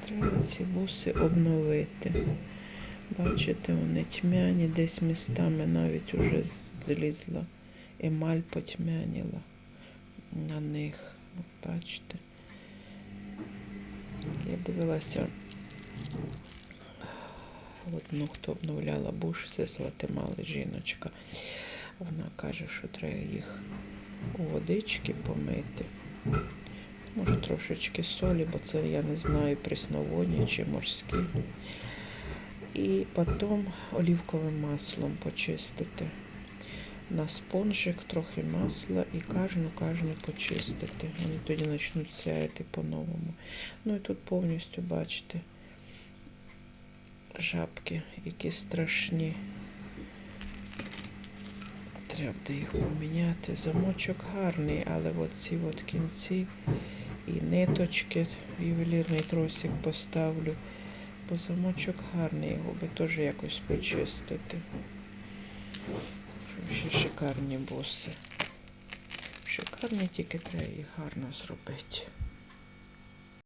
Треба ці буси обновити. Бачите, вони тьмяні, десь містами навіть уже злізла. Емаль потьмяніла на них. Бачите. Я дивилася одну, хто обновляла буш, це з жіночка. Вона каже, що треба їх у водички помити. Може трошечки солі, бо це я не знаю, пресноводні чи морські. І потім олівковим маслом почистити. На спонжик трохи масла і кожну кожну почистити. Вони тоді почнуть сяяти по-новому. Ну і тут повністю бачите жабки, які страшні. Треба їх поміняти. Замочок гарний, але от ці от кінці і ниточки, ювелірний тросик поставлю. Бо замочок гарний, його би теж якось почистити. Ще шикарні боси. Шикарні, тільки треба їх гарно зробити.